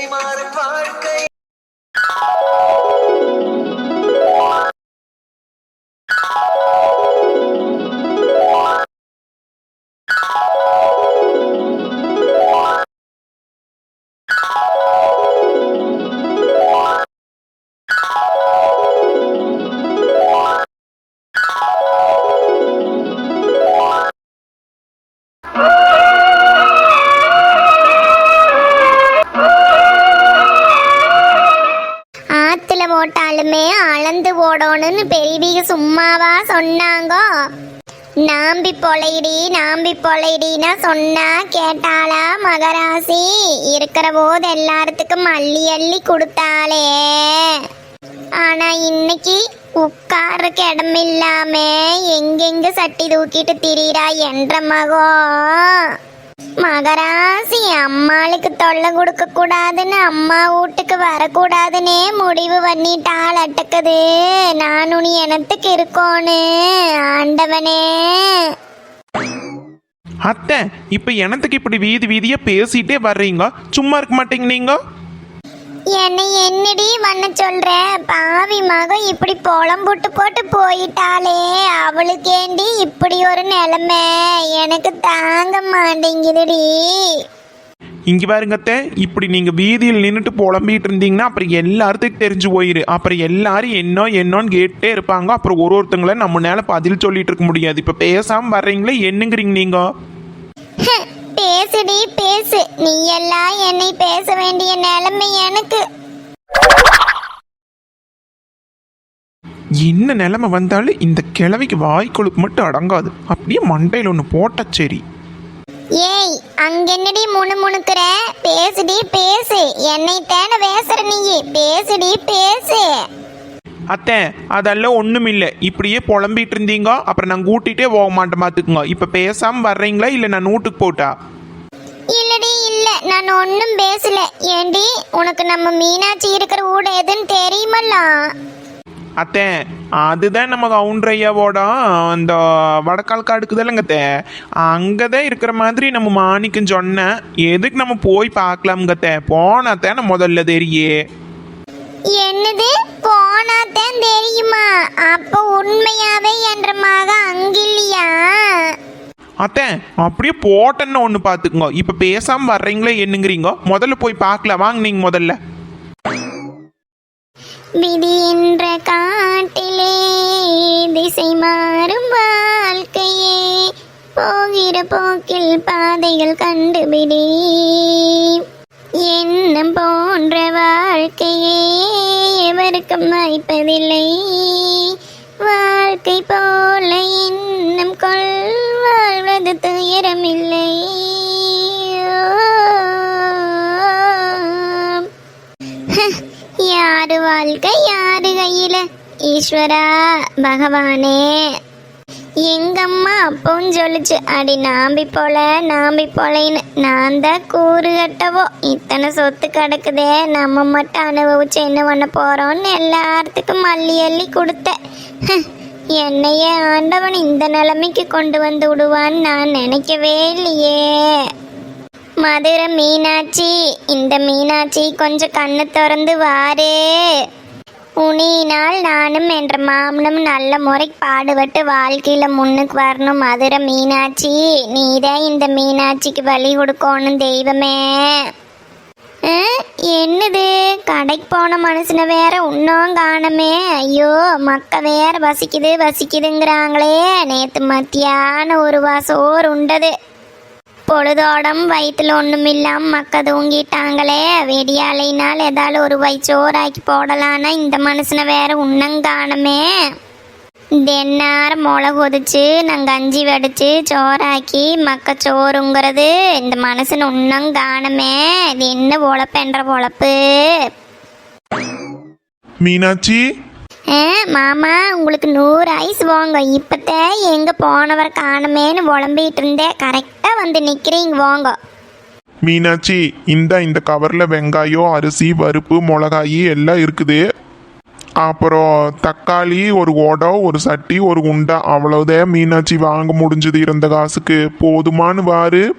திசை மாறும் போடணும்னு ஓடணும்னு சும்மாவா சொன்னாங்க? நாம்பி பொழைடி நாம்பி பொழைடின்னா சொன்னா கேட்டாளா மகராசி? இருக்கிற போது எல்லாத்துக்கும் அள்ளி அள்ளி கொடுத்தாளே. ஆனா இன்னைக்கு உட்கார்றக்கு இடமில்லாம எங்கெங்க சட்டி தூக்கிட்டு திரியிறா என்ற மகோ? மகராசி அம்மாளுக்கு தொல்லை கொடுக்க கூடாதுன்னு அம்மா வீட்டுக்கு வரக்கூடாதுன்னே முடிவு பண்ணிட்டாள் அட்டக்குது. நான் உனி எனத்துக்கு இருக்கோன்னு ஆண்டவனே. அத்தை இப்ப எனத்துக்கு இப்படி வீதி வீதியா பேசிட்டே வர்றீங்க? சும்மா இருக்க மாட்டீங்க நீங்க? என்னை என்னடி பண்ண சொல்ற? பாவி மகம் இப்படி புலம்புட்டு போட்டு போயிட்டாளே. அவளுக்கேண்டி இப்படி ஒரு நிலைமை? எனக்கு தாங்க மாட்டேங்குதுடி. இங்க பாருங்க அத்தை இப்படி நீங்க வீதியில் நின்றுட்டு புலம்பிட்டு இருந்தீங்கன்னா அப்புறம் எல்லாத்துக்கும் தெரிஞ்சு போயிரு. அப்புறம் எல்லாரும் என்ன என்னன்னு கேட்டே இருப்பாங்க. அப்புறம் ஒரு ஒருத்தங்கள நம்ம நேர பதில் சொல்லிட்டு இருக்க முடியாது. இப்ப பேசாம வர்றீங்களே என்னங்கிறீங்க நீங்க? பேசுடி பேசு. நீ எல்லாம் என்னை பேச வேண்டிய நிலைமை எனக்கு. என்ன நிலைமை வந்தாலும் இந்த கிழவிக்கு வாய் கொழுப்பு மட்டும் அடங்காது. அப்படியே மண்டையில் ஒன்று போட்டா சரி ஏய் அங்கென்னடி முணு முணுக்குற பேசுடி பேசு. என்னை தேன பேசுற நீ? பேசுடி பேசு. அத்தை அதெல்லாம் ஒன்றும் இல்லை. இப்படியே புலம்பிட்டு இருந்தீங்க. அப்புறம் நான் கூட்டிகிட்டே போக மாட்டேன் பார்த்துக்குங்க இப்போ பேசாமல் வர்றீங்களா? இல்லை நான் வீட்டுக்கு போட்டா? இல்லடி இல்ல. நான் ஒன்னும் பேசல. ஏண்டி உனக்கு நம்ம மீனாட்சி இருக்கிற ஊட எதுன்னு தெரியுமல்ல? அத்தை அதுதான் நம்ம கவுண்டரையாவோட அந்த வடக்கால் காடுக்குதல்லங்க அத்தை. அங்கே தான் இருக்கிற மாதிரி நம்ம மாணிக்கம் சொன்னேன் எதுக்கு நம்ம போய் பார்க்கலாமுங்க அத்தை? போனாத்தே நான் முதல்ல தெரியே. என்னது? போனாதான் தெரியுமா? அப்ப உண்மையாவே என்ற மக அங்கில்லையா? அத்தை அப்படியே போட்டேன்னு ஒன்று பார்த்துக்குங்க இப்போ பேசாமல் வர்றீங்களே என்னங்கிறீங்க? முதல்ல போய் பார்க்கலாம் வாங்க நீங்கள் முதல்ல. விதி என்ற காட்டிலே திசை மாறும் வாழ்க்கையே. போகிற போக்கில் பாதைகள் கண்டுபிடி. எண்ணம் போன்ற வாழ்க்கையே எவருக்கும் வாய்ப்பதில்லை வாழ்க்கை போல இன்னும் கொள் வாழ்வது துயரமில்லை. யாரு வாழ்க்கை யாரு கையில? ஈஸ்வரா பகவானே. எங்கம்மா அப்பவும் சொல்லுச்சு அடி நாம்பி போல நாம்பி போலேன்னு நான் தான் கூறு கட்டவோ? இத்தனை சொத்து கிடக்குதே நம்ம மட்டும் அனுபவிச்சு என்ன பண்ண போறோம்னு எல்லாத்துக்கும் அள்ளி அள்ளி கொடுத்தேன். ஹ், என்னையே ஆண்டவன் இந்த நிலைமைக்கு கொண்டு வந்து விடுவான்னு நான் நினைக்கவே இல்லையே. மதுரை மீனாட்சி இந்த மீனாட்சி கொஞ்சம் கண்ணு திறந்து வாரே. உனியினால் நானும் என்ற மாமனும் நல்ல முறை பாடுபட்டு வாழ்க்கையில முன்னுக்கு வரணும். மதுரை மீனாட்சி நீதான் இந்த மீனாட்சிக்கு வழி கொடுக்கணும் தெய்வமே. என்னது? கடைக்கு போன மனுஷனை வேற இன்னும் காணமே. ஐயோ மக்க வேற வசிக்குது வசிக்குதுங்கிறாங்களே. நேத்து மத்தியானம் ஒரு வாசோர் உண்டது. பொழுதோடம் வயிற்றுல ஒன்றும் இல்லாம மக்க தூங்கிட்டாங்களே. வெடியாலைனால் ஏதாவது ஒரு வயிற்றோராக்கி போடலான்னா இந்த மனுஷனை வேற உண்ணங்காணுமே. தென்னாரம் முளை கொதிச்சு நான் கஞ்சி வடிச்சு சோறாக்கி மக்க சோறுங்கிறது இந்த மனசுன்னு உண்ணம் காணுமே இது என்ன பொழப்பென்ற பொழப்பு மீனாட்சி? மாமா உங்களுக்கு நூறு ஐஸ் வாங்க. இப்பத்தே எங்க போனவர் காணுமேன்னு உழம்பிட்டு இருந்தேன் கரெக்டா வந்து நிக்கிறீங்க வாங்க. மீனாட்சி இந்த இந்த கவரில் வெங்காயம் அரிசி பருப்பு மிளகாயி எல்லாம் இருக்குது. அப்புறம் தக்காளி ஒரு ஓடம் ஒரு சட்டி ஒரு உண்டா. அவ்வளோதான் மீனாட்சி வாங்க முடிஞ்சது இருந்த காசுக்கு. போதுமான்னு வாரு.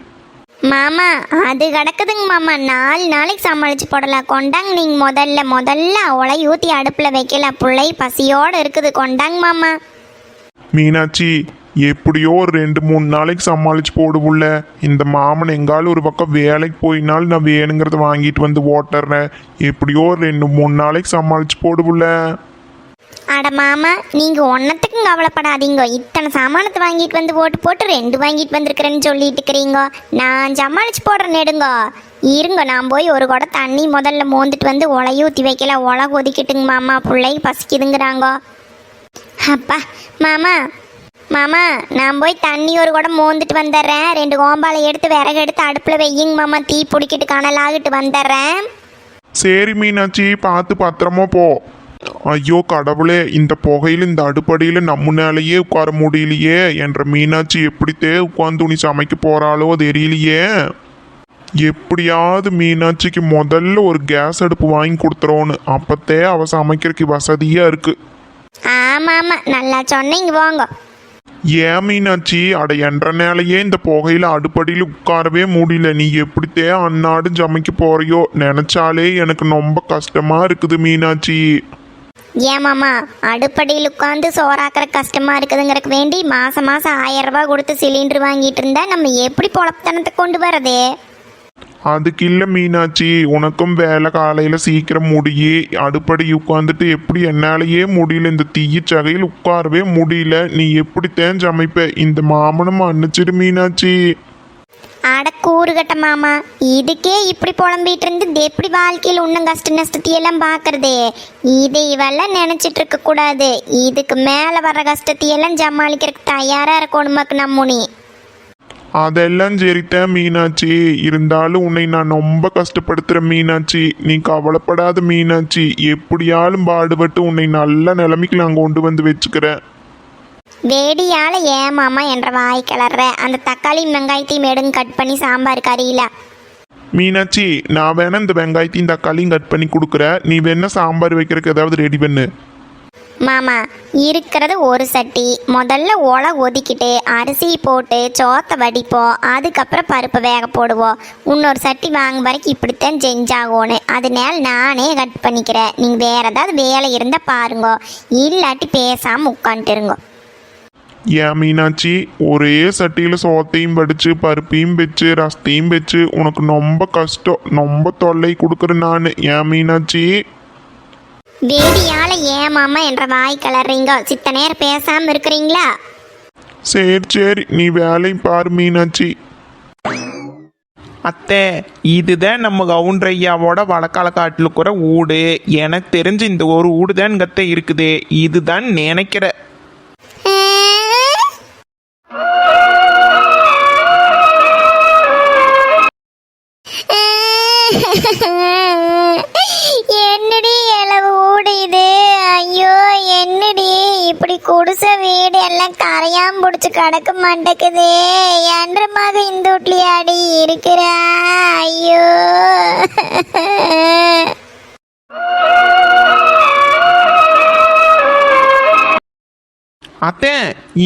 மாமா அது கிடக்குதுங்க மாமா. நாலு நாளைக்கு சமாளித்து போடலாம். கொண்டாங்க நீங்கள் முதல்ல. முதல்ல அவளை ஊற்றி அடுப்பில் வைக்கல பிள்ளை பசியோடு இருக்குது. கொண்டாங்க மாமா. மீனாட்சி எப்படியோ ஒரு ரெண்டு மூணு நாளைக்கு சமாளிச்சு போடுவுள்ள. இந்த மாமன் எங்காலும் ஒரு பக்கம் வேலைக்கு போயினாலும் நான் வேணுங்கிறத வாங்கிட்டு வந்து ஓட்டுறேன். எப்படியோ ரெண்டு மூணு நாளைக்கு சமாளிச்சு போடுவுள்ள. அட மாமா நீங்கள் ஒன்றத்துக்கும் கவலைப்படாதீங்க. இத்தனை சாமானத்தை வாங்கிட்டு வந்து போட்டு போட்டு ரெண்டு வாங்கிட்டு வந்திருக்கிறேன்னு சொல்லிட்டு இருக்கிறீங்க. நான் சமாளிச்சு போடுறேன் நெடுங்க இருங்க நான் போய் ஒரு குடம் தண்ணி முதல்ல மோந்துட்டு வந்து உலைய ஊற்றி வைக்கல. உலை கொதிக்கிட்டுங்க மாமா பிள்ளை பசிக்குதுங்கிறாங்க. அப்பா மாமா மாமா நான் போய் தண்ணி ஒரு குடம் மோந்துட்டு வந்துடுறேன். ரெண்டு கோம்பாலை எடுத்து விறகு எடுத்து அடுப்பில் வெய்யுங்க மாமா. தீ பிடிக்கிட்டு கனலாகிட்டு வந்துடுறேன். சரி மீனாட்சி பார்த்து பத்திரமா போ. ஐயோ கடவுளே இந்த புகையில் இந்த அடுப்படியில் நம்ம மேலேயே உட்கார முடியலையே என்ற மீனாட்சி எப்படித்தே உட்காந்து துணி சமைக்க போறாளோ தெரியலையே. எப்படியாவது மீனாட்சிக்கு முதல்ல ஒரு கேஸ் அடுப்பு வாங்கி கொடுத்துறோன்னு. அப்பத்தே அவ சமைக்கிறதுக்கு வசதியா இருக்கு. ஆமாம் ஆமாம் நல்லா சொன்னீங்க ஏன் மீனாட்சி? அட என்ற நேலையே இந்த புகையில அடுப்படியில் உட்காரவே முடியல. நீ எப்படித்தே அன்னாடும் சமைக்க போறியோ? நினைச்சாலே எனக்கு ரொம்ப கஷ்டமா இருக்குது மீனாட்சி. ஏமாமா அடுப்படியில் உட்காந்து சோறாக்குற கஷ்டமாக இருக்குதுங்கிறக்கு வேண்டி மாதம் மாதம் ஆயிரம் ரூபாய் கொடுத்து சிலிண்டர் வாங்கிட்டு இருந்தா நம்ம எப்படி பொழப்புத்தனத்தை கொண்டு வரதே? அதுக்கு இல்லை மீனாட்சி உனக்கும் வேலை காலையில் சீக்கிரம் முடியே அடுப்படி உட்காந்துட்டு எப்படி என்னாலேயே முடியல இந்த தீய சகையில் உட்காரவே முடியல நீ எப்படித்தேன் சமைப்ப? இந்த மாமனும் அன்னிச்சிடு மீனாட்சி. அட கூறுகட்ட மாமா. இதுக்கே இப்படி புலம்பிட்டு இருந்து இது எப்படி வாழ்க்கையில் இன்னும் கஷ்ட நஷ்டத்தையெல்லாம் பார்க்கறதே? இதை இவெல்லாம் நினைச்சிட்டு இருக்க கூடாது. இதுக்கு மேலே வர்ற கஷ்டத்தையெல்லாம் சமாளிக்கிறதுக்கு தயாரா இருக்கணுமாக்கு நம்முனி அதெல்லாம் சரித்தேன் மீனாட்சி. இருந்தாலும் உன்னை நான் ரொம்ப கஷ்டப்படுத்துகிற மீனாட்சி. நீ கவலைப்படாத மீனாட்சி. எப்படியாலும் பாடுபட்டு உன்னை நல்ல நிலைமைக்கு நான் கொண்டு வந்து வச்சுக்கிறேன். வேடியால ஏமாமா என்ற வாய் கிளற அந்த தக்காளி வெங்காயத்தையும் எடுங்க கட் பண்ணி சாம்பார் கறியில. மீனாட்சி நான் வேணா இந்த வெங்காயத்தையும் தக்காளியும் கட் பண்ணி கொடுக்குறேன். நீ வேணா சாம்பார் வைக்கிறதுக்கு ஏதாவது ரெடி பண்ணு. மாமா இருக்கிறது ஒரு சட்டி. முதல்ல ஒலை ஒதுக்கிட்டு அரிசி போட்டு சோத்தை வடிப்போம் அதுக்கப்புறம் பருப்பை வேக போடுவோம் இன்னொரு சட்டி வாங்க வரைக்கும் இப்படித்தான் செஞ்சாகணும் அதனால நானே கட் பண்ணிக்கிறேன். நீங்கள் வேற ஏதாவது வேலை இருந்தால் பாருங்க. இல்லாட்டி பேசாமல் உட்காந்துருங்க. ஏன் மீனாட்சி ஒரே சட்டியில் சோத்தையும் வடிச்சு பருப்பையும் வச்சு ரசத்தையும் வச்சு உனக்கு ரொம்ப கஷ்டம் ரொம்ப தொல்லை கொடுக்குறேன் நான். ஏன் மீனாட்சி வேடியால ஏமாமா என்ற வாய் கிளறீங்க சித்த நேரம் பேசாமல் இருக்கிறீங்களா? சரி சரி நீ வேலை பாரு மீனாட்சி. அத்தை இதுதான் நம்ம கவுண்டரையாவோட வழக்கால காட்டில் இருக்கிற ஊடு. எனக்கு தெரிஞ்சு இந்த ஒரு ஊடு தான் கத்தை இருக்குது. இதுதான் நினைக்கிற. இப்படி குடிசை வீடு எல்லாம் கரையாம் பிடிச்சி கிடக்க மாட்டேக்குது என்ற மக இந்த வீட்லயாடி இருக்கிற. ஐயோ. அத்தை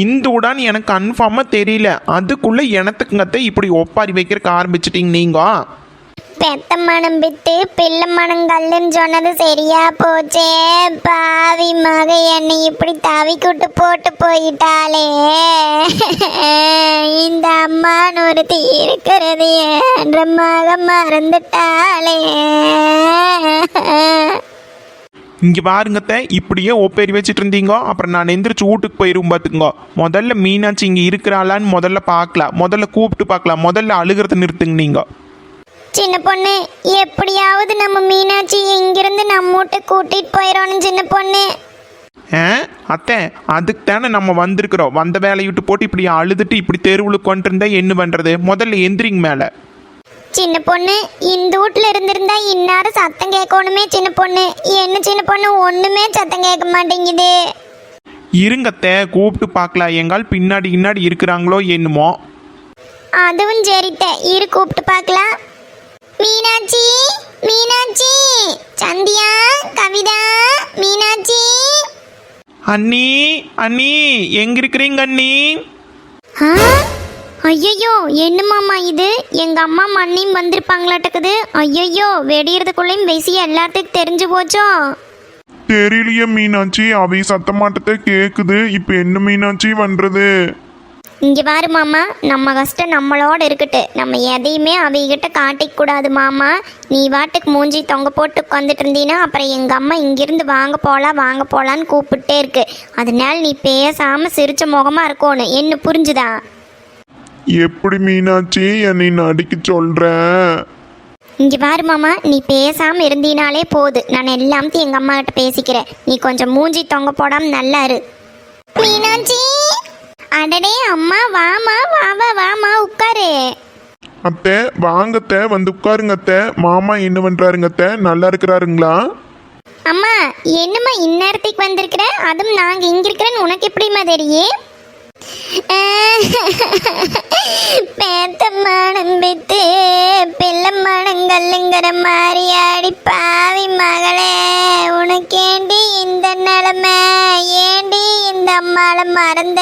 இந்த ஊடான்னு எனக்கு கன்ஃபார்மாக தெரியல. அதுக்குள்ளே எனத்துக்குங்கத்தை இப்படி ஒப்பாரி வைக்கிறதுக்கு ஆரம்பிச்சிட்டிங்க நீங்க. பெத்த மனம் விட்டு பிள்ளை மனம் கல்லுன்னு சொன்னது சரியா போச்சே? பாவி மக என்னை இப்படி தவிக்கிட்டு போட்டு போயிட்டாளே. இந்த அம்மான்னு ஒருத்தி இருக்கிறது என்ற மக மறந்துட்டாளே. இங்க பாருங்கத்த இப்படியே ஒப்பேரி வச்சுட்டு இருந்தீங்க. அப்புறம் நான் எந்திரிச்சு வீட்டுக்கு போயிரும் பார்த்துங்க முதல்ல மீனாட்சி இங்க இருக்கிறாளான்னு முதல்ல பார்க்கலாம். முதல்ல கூப்பிட்டு பார்க்கலாம். முதல்ல அழுகிறத நிறுத்துங்க நீங்க. சின்ன பொண்ணு. எப்படியாவது நம்ம மீனாட்சி இங்கிருந்து நம்ம வீட்டை கூட்டிட்டு போயிடணும் சின்ன பொண்ணு. அத்தை அதுக்கு தானே நம்ம வந்திருக்கிறோம். வந்த வேலையை விட்டு போட்டு இப்படி அழுதுட்டு இப்படி தெருவுல கொண்டு இருந்தா என்ன பண்றது? முதல்ல எந்திரிங்க மேல. சின்ன பொண்ணு இந்த வீட்ல இருந்திருந்தா இன்னாரும் சத்தம் கேட்கணுமே சின்ன பொண்ணு. என்ன சின்ன பொண்ணு? ஒண்ணுமே சத்தம் கேட்க மாட்டேங்குது. இருங்கத்த கூப்பிட்டு பார்க்கலாம். எங்கால் பின்னாடி பின்னாடி இருக்கிறாங்களோ என்னமோ. அதுவும் சரித்த இரு கூப்பிட்டு பார்க்கலாம். மீனாட்சி மீனாட்சி. சந்தியா கவிதா மீனாட்சி. அண்ணி அண்ணி எங்க இருக்கிறீங்க அண்ணி? ஆ? ஐயையோ என்னமாம்மா இது? எங்க அம்மா மண்ணியும் வந்திருப்பாங்களாட்டக்குது. ஐயையோ வெடியறதுக்குள்ளேயும் பேசி எல்லாத்துக்கும் தெரிஞ்சு போச்சோ? தெரியலையே மீனாட்சி அவை சத்தமாட்டத்தை கேக்குது. இப்ப என்ன மீனாட்சி பண்றது? இங்க பாரு மாமா நம்ம கஷ்டம் நம்மளோட இருக்கட்டு. நம்ம எதையுமே அவைகிட்ட காட்டிக்க கூடாது மாமா. நீ வாட்டுக்கு மூஞ்சி தொங்க போட்டு உட்காந்துட்டு இருந்தீன்னா அப்புறம் எங்க அம்மா இங்கிருந்து வாங்க போலாம் வாங்க போலான்னு கூப்பிட்டே இருக்கு. அதனால நீ பேசாம சிரிச்ச முகமா இருக்கணும் என்ன புரிஞ்சுதா? எப்படி மீனாட்சி? என்னை நடிக்க சொல்ற? இங்க பாரு மாமா நீ பேசாம இருந்தீனாலே போது. நான் எல்லாத்தையும் எங்க அம்மா கிட்ட பேசிக்கிறேன். நீ கொஞ்சம் மூஞ்சி தொங்க போடாம நல்லா இரு. மீனாட்சி! அடடே அம்மா வாமா வாவா வாமா உட்காரு. அத்தை வாங்கத்த வந்து உட்காருங்க அத்தை. மாமா என்ன பண்றாருங்க அத்தை? நல்லா இருக்கிறாருங்களா? அம்மா என்னம்மா இந்நேரத்துக்கு வந்திருக்கிற? அதுவும் நாங்க இங்க இருக்கிறேன்னு உனக்கு எப்படிம்மா தெரியும்? பேத்த மானம் பெத்து பிள்ளை மனங்கல்லுங்கிற மாதிரி ஆடி பாவி மகளே. உனக்கேண்டி இந்த நிலமை? ஏண்டி இந்த அம்மாவை மறந்த?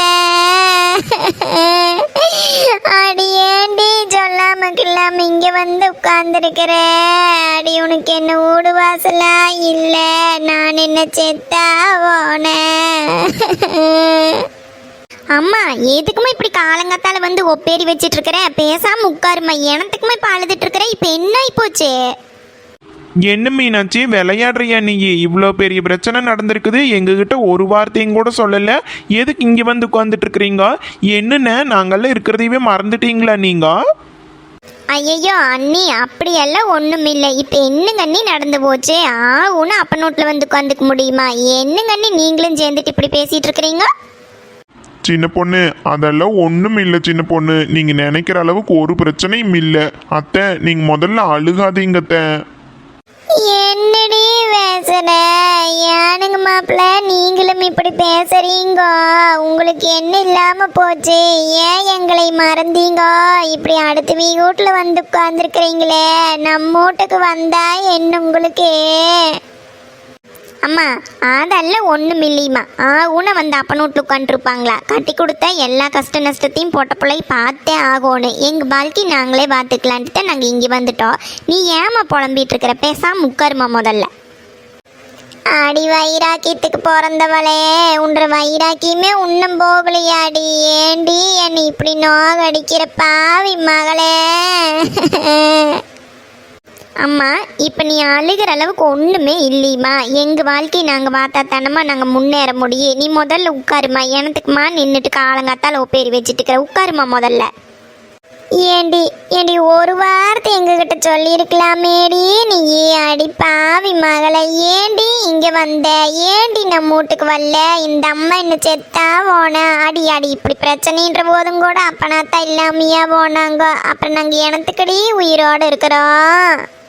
அடி ஏண்டி சொல்லாம கில்லாம இங்க வந்து உட்கார்ந்துருக்கிற? அடி உனக்கு என்ன ஊடு வாசலா? இல்லை நான் என்ன செத்தா? போனேன் அம்மா எதுக்குமா இப்படி காலங்காத்தால வந்து ஒப்பேரி வச்சிட்டு இருக்கிற பேசாம உட்காருமா எனத்துக்குமே இப்ப அழுதுட்டு இருக்கிற இப்ப என்ன ஆயிப்போச்சு? என்ன மீனாட்சி விளையாடுறியா நீ? இவ்வளோ பெரிய பிரச்சனை நடந்திருக்குது. எங்ககிட்ட ஒரு வார்த்தையும் கூட சொல்லலை. எதுக்கு இங்கே வந்து உட்காந்துட்டு இருக்கிறீங்க என்னென்ன? நாங்கள்லாம் இருக்கிறதையவே மறந்துட்டீங்களா நீங்கள் ஐயையோ அண்ணி அப்படியெல்லாம் ஒண்ணும் இல்லை. இப்ப என்னங்க அண்ணி நடந்து போச்சு? ஆ உன அப்ப நோட்ல வந்து உட்காந்துக்க முடியுமா? என்னங்க அண்ணி நீங்களும் சேர்ந்துட்டு இப்படி பேசிட்டு இருக்கிறீங்க சின்ன பொண்ணு அதெல்லாம் ஒன்றும் இல்லை சின்ன பொண்ணு. நீங்கள் நினைக்கிற அளவுக்கு ஒரு பிரச்சனையும் இல்லை. அத்தை நீங்கள் முதல்ல அழுகாதீங்க அத்தை. என்னடி பேசுற? ஏனுங்க மாப்பிள்ள நீங்களும் இப்படி பேசுறீங்க. உங்களுக்கு என்ன இல்லாம போச்சு? ஏன் எங்களை மறந்தீங்க? இப்படி அடுத்த வீட்டுல வந்து உட்கார்ந்துருக்கிறீங்களே. நம்ம வீட்டுக்கு வந்தா என்ன உங்களுக்கு? அம்மா அதெல்லாம் ஒன்றும் இல்லையுமா ஆ ஊனை வந்து அப்பன் வீட்டில் உட்காந்துருப்பாங்களா கட்டி கொடுத்தா எல்லா கஷ்ட நஷ்டத்தையும் போட்ட பிள்ளை பார்த்தே ஆகணும். எங்கள் வாழ்க்கை நாங்களே பார்த்துக்கலான்ட்டு தான் நாங்கள் இங்கே வந்துட்டோம். நீ ஏமா புலம்பிகிட்டு இருக்கிற? பேசாம உட்காருமா முதல்ல. அடி வைராக்கியத்துக்கு பிறந்தவளே உன்ற வைராக்கியமே உன்னும் போகலையாடி. ஏண்டி என்னை இப்படி நோகடிக்கிற பாவி மகளே? அம்மா இப்போ நீ அழுகிற அளவுக்கு ஒன்றுமே இல்லைம்மா. எங்கள் வாழ்க்கையை நாங்கள் பார்த்தா தானம்மா நாங்கள் முன்னேற முடியும் நீ முதல்ல உட்காருமா எனத்துக்குமா நின்றுட்டு காலங்காத்தால் ஒப்பேரி வச்சுட்டு இருக்கிற உட்காருமா முதல்ல. ஏண்டி ஏண்டி ஒரு வார்த்தை எங்ககிட்ட சொல்லியிருக்கலாமேடி? நீ அடி பாவி மகளை. ஏண்டி இங்கே வந்த? ஏண்டி நம்ம வீட்டுக்கு வரல? இந்த அம்மா என்ன செத்தா போன? அடி அடி இப்படி பிரச்சனைன்ற போதும் கூட அப்பனாத்தா இல்லாமையா போனாங்க. அப்புறம் நாங்கள் இனத்துக்கடி உயிரோடு இருக்கிறோம்.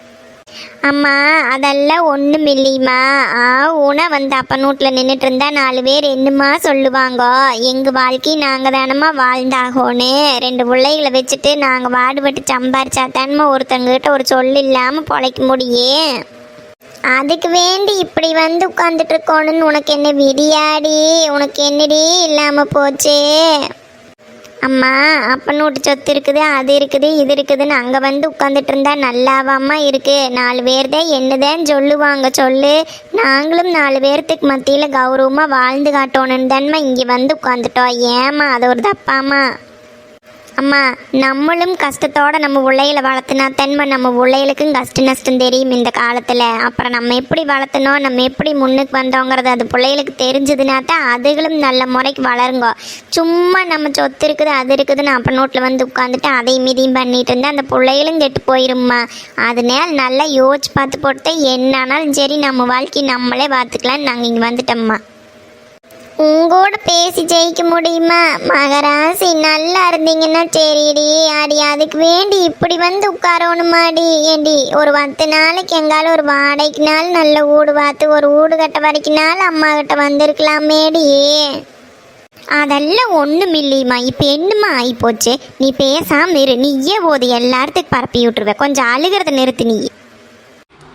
அம்மா அதெல்லாம் ஒன்றும் இல்லைம்மா. ஆ உன வந்து அப்பன் வீட்டில் நின்றுட்டு இருந்தா நாலு பேர் என்னம்மா சொல்லுவாங்க? எங்கள் வாழ்க்கை நாங்கள் தானம்மா வாழ்ந்தாகோன்னு. ரெண்டு பிள்ளைகளை வச்சுட்டு நாங்கள் வாடுபட்டு சம்பாரிச்சா தானம்மா ஒருத்தங்கிட்ட ஒரு சொல் இல்லாமல் பொழைக்க முடியும் அதுக்கு வேண்டி இப்படி வந்து உட்காந்துட்டு இருக்கோணுன்னு உனக்கு என்ன விடியாடி உனக்கு என்னடி இல்லாமல் போச்சே? அம்மா அப்பன் வீட்டு சொத்து இருக்குது அது இருக்குது இது இருக்குதுன்னு அங்கே வந்து உட்காந்துட்டு இருந்தா நல்லாவாம்மா இருக்கு. நாலு பேர் தான் என்னதான் சொல்லுவாங்க சொல்லு. நாங்களும் நாலு பேர்த்துக்கு மத்தியில் கௌரவமாக வாழ்ந்து காட்டணும்னு தான்மா இங்கே வந்து உட்காந்துட்டோம் ஏம்மா அது ஒரு தப்பாம்மா? அம்மா நம்மளும் கஷ்டத்தோட நம்ம பிள்ளைகளை வளர்த்துனா தன்மை நம்ம பிள்ளைகளுக்கும் கஷ்ட நஷ்டம் தெரியும் இந்த காலத்தில். அப்புறம் நம்ம எப்படி வளர்த்தனோம் நம்ம எப்படி முன்னுக்கு வந்தோங்கிறது அது பிள்ளைகளுக்கு தெரிஞ்சதுனா தான் அதுகளும் நல்ல முறைக்கு வளருங்க. சும்மா நம்ம சொத்து இருக்குது அது இருக்குதுன்னு அப்போ நோட்டில் வந்து உட்காந்துட்டு அதையும் மீதியும் பண்ணிட்டு இருந்தால் அந்த பிள்ளைகளும் கெட்டு போயிரும்மா. அதனால நல்லா யோசிச்சு பார்த்து போட்டு என்னானாலும் சரி நம்ம வாழ்க்கையை நம்மளே பார்த்துக்கலான்னு நாங்கள் இங்கே வந்துட்டோம்மா. உங்கூட பேசி ஜெயிக்க முடியுமா? மகராசி நல்லா இருந்தீங்கன்னா சரிடி. அடி அதுக்கு வேண்டி இப்படி வந்து உட்காரணுமாடி ஏண்டி ஒரு பத்து நாளைக்கு எங்கால ஒரு வாடகைக்குனாலும் நல்ல வீடு பார்த்து ஒரு வீடு கட்ட வரைக்குனாலும் அம்மா கிட்ட வந்திருக்கலாமேடி. அதெல்லாம் ஒன்றும் இல்லைம்மா. இப்போ என்னம்மா ஆகிப்போச்சு நீ பேசாமல் இரு. நீயே போது எல்லாத்துக்கும் பரப்பி விட்டுருவ. கொஞ்சம் அழுகிறத நிறுத்து நீ.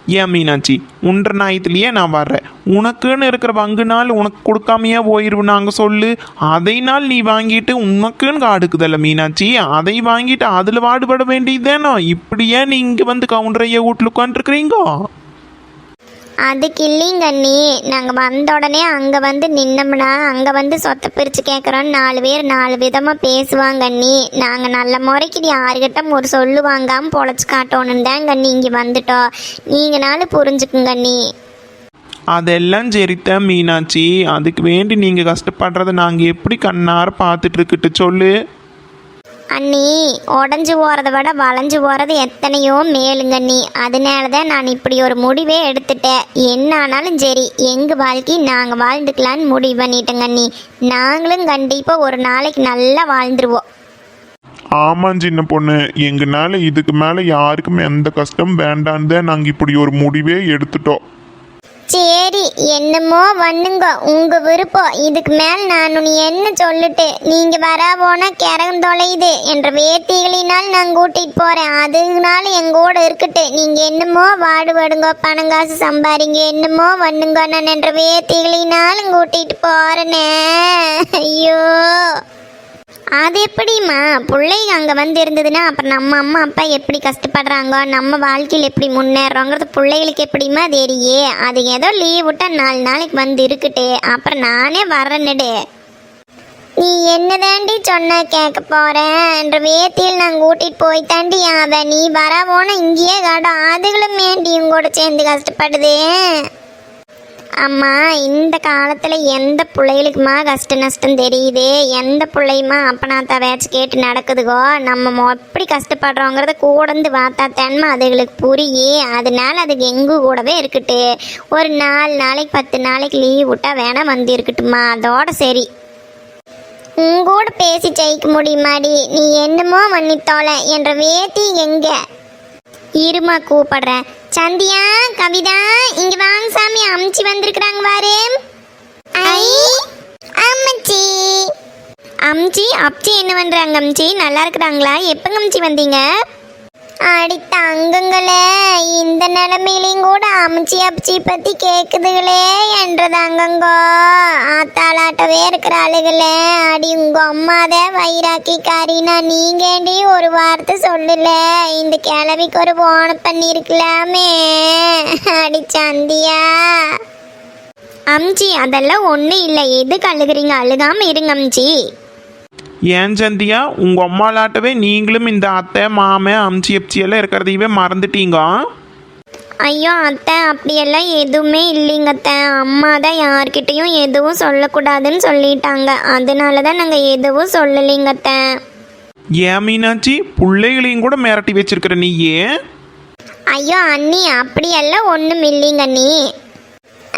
ஏன் மீனாட்சி? உன்ற நாயத்துலேயே நான் வர்றேன். உனக்குன்னு இருக்கிற பங்கு நாள் உனக்கு கொடுக்காமையே போயிருவு நாங்கள் சொல்லு. அதை நாள் நீ வாங்கிட்டு உனக்குன்னு காடுக்குதல்ல மீனாட்சி? அதை வாங்கிட்டு அதில் வாடுபட வேண்டியதுதானோ? இப்படியே நீ இங்கே வந்து கவுண்டரைய வீட்டில் உட்காந்துருக்குறீங்கோ அதுக்கு இல்லைங்க அண்ணி. நாங்கள் வந்த உடனே அங்கே வந்து நின்னோம்னா அங்கே வந்து சொத்தை பிரித்து கேட்குறோன்னு நாலு பேர் நாலு விதமாக பேசுவாங்க அண்ணி. நாங்கள் நல்ல முறைக்கு யாருக்கிட்ட ஒரு சொல்லு வாங்காமல் பொழைச்சி காட்டணுன்னு தாங்க அண்ணி இங்கே வந்துட்டோம். நீங்கனாலும் புரிஞ்சுக்குங்க அண்ணி. அதெல்லாம் சரித்த மீனாட்சி. அதுக்கு வேண்டி நீங்கள் கஷ்டப்படுறத நாங்கள் எப்படி கண்ணார பார்த்துட்டு இருக்குட்டு சொல்லு. அண்ணி உடஞ்சி போகிறத விட வளைஞ்சு போகிறது எத்தனையோ மேலுங்க அண்ணி. அதனால தான் நான் இப்படி ஒரு முடிவே எடுத்துட்டேன். என்ன ஆனாலும் சரி எங்கள் வாழ்க்கை நாங்கள் வாழ்ந்துக்கலான்னு முடிவு பண்ணிட்டேங்க அண்ணி. நாங்களும் கண்டிப்பாக ஒரு நாளைக்கு நல்லா வாழ்ந்துருவோம். ஆமாம் சின்ன பொண்ணு. எங்கனால இதுக்கு மேலே யாருக்கும் எந்த கஷ்டம் வேண்டான்னு தான் நாங்கள் இப்படி ஒரு முடிவே எடுத்துட்டோம். சரி என்னமோ பண்ணுங்க. உங்க விருப்பம். இதுக்கு மேல் நான் உன்னை என்ன சொல்லிட்டு நீங்க வரா போனா கிறகம் தொலையுது என்ற வேத்திகளினால் நான் கூட்டிட்டு போறேன். அதுனால எங்க கூட இருக்கட்டு. நீங்க என்னமோ வாடுபடுங்க பணம் காசு சம்பாரிங்க என்னமோ பண்ணுங்க நான் என்ற வேத்திகளினாலும் கூட்டிட்டு போறேனே. ஐயோ. அது எப்படிம்மா? பிள்ளைங்க அங்கே வந்து இருந்ததுன்னா அப்புறம் நம்ம அம்மா அப்பா எப்படி கஷ்டப்படுறாங்க? நம்ம வாழ்க்கையில் எப்படி முன்னேறோங்கிறது பிள்ளைகளுக்கு எப்படிம்மா தெரியே? அது ஏதோ லீவ் விட்டா நாலு நாளைக்கு வந்து இருக்குட்டே. அப்புறம் நானே வரேன்னுடு நீ என்னதாண்டி சொன்ன கேட்க போறேன் என்ற வேத்தியில் நான் கூட்டிட்டு போய் தாண்டி அவ நீ வர போனால் இங்கேயே காட்டும். அதுகளும் மேண்டியும் கூட சேர்ந்து கஷ்டப்படுதே? அம்மா இந்த காலத்தில் எந்த பிள்ளைகளுக்குமா கஷ்ட நஷ்டம் தெரியுது? எந்த பிள்ளையுமா அப்பனாத்தா வேச்சு கேட்டு நடக்குதுகோ? நம்ம மொ- எப்படி கஷ்டப்படுறோங்கிறத கூடந்து பார்த்தா தன்மை அதுகளுக்கு புரியும் அதனால அதுக்கு எங்கு கூடவே இருக்கட்டு. ஒரு நாலு நாளைக்கு பத்து நாளைக்கு லீவ் விட்டா வேணால் வந்து இருக்கட்டுமா அதோட சரி. உங்கூட பேசி ஜெயிக்க முடியுமாடி? நீ என்னமோ மன்னித்தோல. என்ற வேத்தி எங்கே? இருமா கூப்பிடுறேன். சந்தியா கவிதா இங்க வாங்க சாமி அம்ச்சி வந்திருக்கிறாங்க பாரு. ஐ அம்மச்சி அம்ச்சி அப்ச்சி என்ன பண்றாங்க அம்ச்சி? நல்லா இருக்கிறாங்களா? எப்பங்க அம்ச்சி வந்தீங்க? அடி தங்கங்களே இந்த நிலைமையிலையும் கூட அமிச்சி அப்ச்சி பத்தி கேக்குதுகளே என்ற தங்கங்கோ ஆத்தாளாட்டவே இருக்கிற ஆளுகளே அடி உங்க அம்மாத வயிறாக்கி காரினா நீங்கேண்டி ஒரு வார்த்தை சொல்லல? இந்த கிளவிக்கு ஒரு போன பண்ணிருக்கலாமே அடி சந்தியா. அம்ஜி அதெல்லாம் ஒன்றும் இல்லை. எதுக்கு அழுகுறீங்க? அழுகாம இருங்க அம்ஜி ஏன் சந்தியா உங்கள் அம்மாலாட்டவே நீங்களும் இந்த அத்தை மாமன் அம்ச்சி எப்ச்சி எல்லாம் இருக்கிறதையவே மறந்துட்டீங்க? ஐயோ அத்தை அப்படியெல்லாம் எதுவுமே இல்லைங்க அத்தை. அம்மா தான் யார்கிட்டயும் எதுவும் சொல்லக்கூடாதுன்னு சொல்லிட்டாங்க. அதனால தான் நாங்கள் எதுவும் சொல்லலைங்க அத்தை. ஏன் மீனாட்சி? பிள்ளைகளையும் கூட மிரட்டி வச்சிருக்கிற நீ ஏன்? ஐயோ அண்ணி அப்படியெல்லாம் ஒன்றும் இல்லைங்க அண்ணி.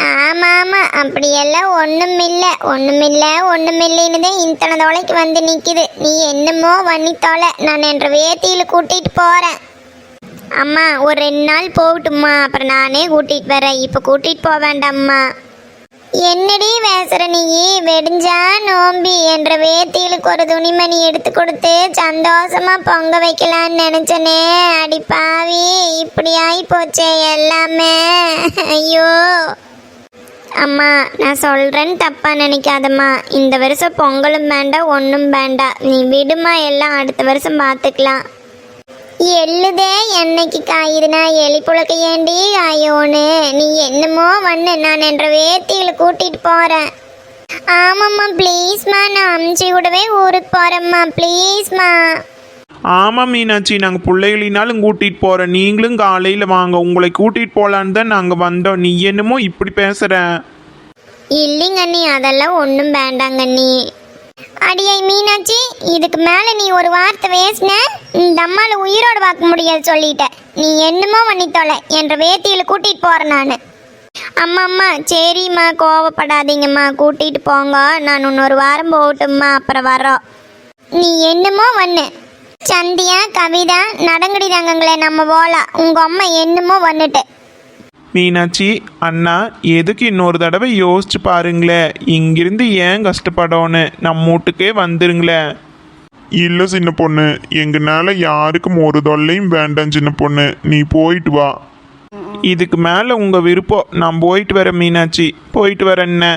ஆமாம் ஆமாம் அப்படியெல்லாம் ஒன்றும் இல்லை ஒன்றும் இல்லை ஒன்றும் இல்லைன்னு தான் இத்தனை தொலைக்கு வந்து நிற்கிது நீ என்னமோ பண்ணி தொலை நான் என்ற வேத்தியில் கூட்டிகிட்டு போகிறேன் அம்மா ஒரு ரெண்டு நாள் போகட்டும்மா. அப்புறம் நானே கூட்டிகிட்டு வரேன். இப்போ கூட்டிகிட்டு போக வேண்டாம்மா. என்னடி பேசுற நீ? வெடிஞ்சா நோம்பி என்ற வேத்தியிலுக்கு ஒரு துணிமணி எடுத்து கொடுத்து சந்தோஷமா பொங்க வைக்கலான்னு நினைச்சனே. அடி பாவி இப்படி ஆகி போச்சே எல்லாமே. ஐயோ. அம்மா நான் சொல்கிறேன்னு தப்பா நினைக்காதம்மா. இந்த வருஷம் பொங்கலும் வேண்டாம் ஒன்றும் வேண்டாம் நீ விடுமா எல்லாம் அடுத்த வருஷம் பார்த்துக்கலாம் எள்ளுதே என்னைக்கு காயுதுனா எலி புழக்க ஏண்டி காயோன்னு. நீ என்னமோ வந்து நான் என்ற வேத்தியில் கூட்டிகிட்டு போகிறேன் ஆமாம்மா ப்ளீஸ்மா நான் அம்ச்சி கூடவே ஊருக்கு போகிறேம்மா ப்ளீஸ்மா ஆமாம் மீனாட்சி. நாங்கள் பிள்ளைகளினாலும் கூட்டிகிட்டு போகிறோம் நீங்களும் காலையில் வாங்க. உங்களை கூட்டிகிட்டு போகலான்னு தான் நாங்கள் வந்தோம். நீ என்னமோ இப்படி பேசுகிற இல்லைங்க அண்ணி. அதெல்லாம் ஒன்றும் வேண்டாங்க அண்ணி. அடியை மீனாட்சி இதுக்கு மேலே நீ ஒரு வார்த்தை பேசின இந்த அம்மால உயிரோடு பார்க்க முடியாது சொல்லிட்ட. நீ என்னமோ பண்ணி தொலை என்ற வேத்தியில் கூட்டிகிட்டு போகிறேன் நான். அம்மா அம்மா சரிம்மா கோவப்படாதீங்கம்மா. கூட்டிகிட்டு போங்க. நான் இன்னொரு வாரம் போகட்டும்மா. அப்புறம் வரோம் நீ என்னமோ வண்ணு சந்தியா கவிதா நடங்கடி தங்கங்களே நம்ம போலாம் உங்க அம்மா என்னமோ வந்துட்டு மீனாட்சி அண்ணா எதுக்கு இன்னொரு தடவை யோசிச்சு பாருங்களேன் இங்கிருந்து ஏன் கஷ்டப்படோன்னு நம்ம வீட்டுக்கே வந்துருங்களேன் இல்லை சின்ன பொண்ணு. எங்கனால யாருக்கும் ஒரு தொல்லையும் வேண்டாம் சின்ன பொண்ணு. நீ போயிட்டு வா. இதுக்கு மேலே உங்கள் விருப்பம். நான் போயிட்டு வரேன் மீனாட்சி. போயிட்டு வரேன் என்ன